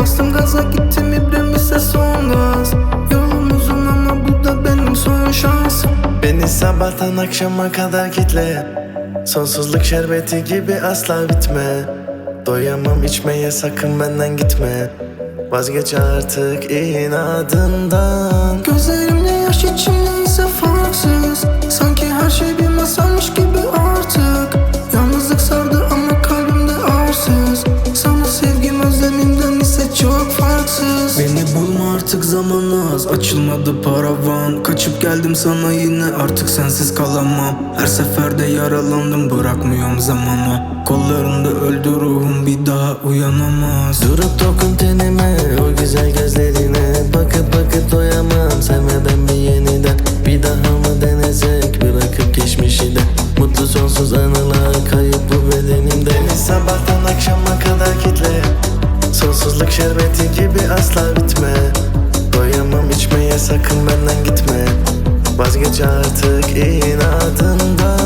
Bastım gaza gittim ibremizse son gaz. Yolum uzun ama bu da benim son şansım. Beni sabahtan akşama kadar kitle. Sonsuzluk şerbeti gibi asla bitme. Doyamam içmeye sakın benden gitme. Vazgeç artık inadından. Güzel artık zaman az Açılmadı paravan. Kaçıp geldim sana yine artık sensiz kalamam. Her seferde yaralandım bırakmıyorum zamana Kollarında öldü ruhum bir daha uyanamaz. Durup dokun tenime o güzel gözlerine. Bakıp bakıp doyamam sevmeden bir yeniden. Bir daha mı denesek bırakıp geçmişi de. Mutlu sonsuz anılar kayıp bu bedenimde. Deniz sabahtan akşama kadar kitle. Sonsuzluk şerbeti gibi asla bitme Doyamam içmeye sakın benden gitme. Vazgeç artık inadından